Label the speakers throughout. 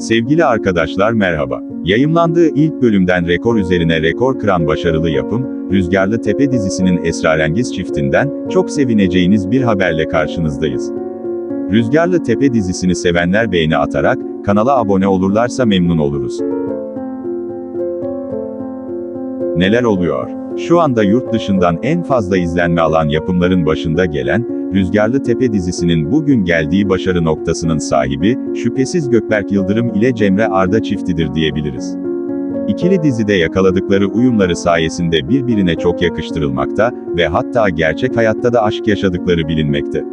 Speaker 1: Sevgili arkadaşlar merhaba. Yayımlandığı ilk bölümden rekor üzerine rekor kıran başarılı yapım, Rüzgarlı Tepe dizisinin esrarengiz çiftinden, çok sevineceğiniz bir haberle karşınızdayız. Rüzgarlı Tepe dizisini sevenler beğeni atarak, kanala abone olurlarsa memnun oluruz. Neler oluyor? Şu anda yurt dışından en fazla izlenme alan yapımların başında gelen, Rüzgarlı Tepe dizisinin bugün geldiği başarı noktasının sahibi, şüphesiz Gökberk Yıldırım ile Cemre Arda çiftidir diyebiliriz. İkili dizide yakaladıkları uyumları sayesinde birbirine çok yakıştırılmakta ve hatta gerçek hayatta da aşk yaşadıkları bilinmekte.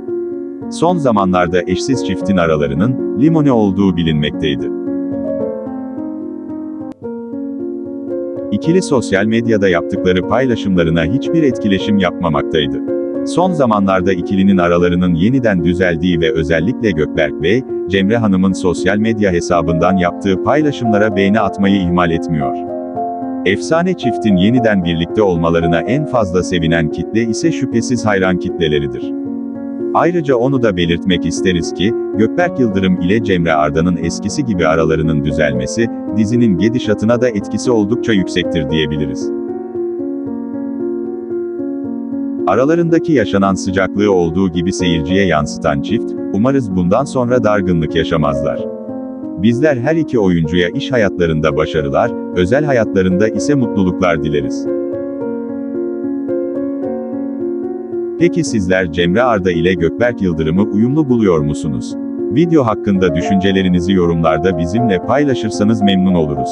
Speaker 1: Son zamanlarda eşsiz çiftin aralarının limone olduğu bilinmekteydi. İkili sosyal medyada yaptıkları paylaşımlarına hiçbir etkileşim yapmamaktaydı. Son zamanlarda ikilinin aralarının yeniden düzeldiği ve özellikle Gökberk Bey, Cemre Hanım'ın sosyal medya hesabından yaptığı paylaşımlara beğeni atmayı ihmal etmiyor. Efsane çiftin yeniden birlikte olmalarına en fazla sevinen kitle ise şüphesiz hayran kitleleridir. Ayrıca onu da belirtmek isteriz ki, Gökberk Yıldırım ile Cemre Arda'nın eskisi gibi aralarının düzelmesi, dizinin gidişatına da etkisi oldukça yüksektir diyebiliriz. Aralarındaki yaşanan sıcaklığı olduğu gibi seyirciye yansıtan çift, umarız bundan sonra dargınlık yaşamazlar. Bizler her iki oyuncuya iş hayatlarında başarılar, özel hayatlarında ise mutluluklar dileriz. Peki sizler Cemre Arda ile Gökberk Yıldırım'ı uyumlu buluyor musunuz? Video hakkında düşüncelerinizi yorumlarda bizimle paylaşırsanız memnun oluruz.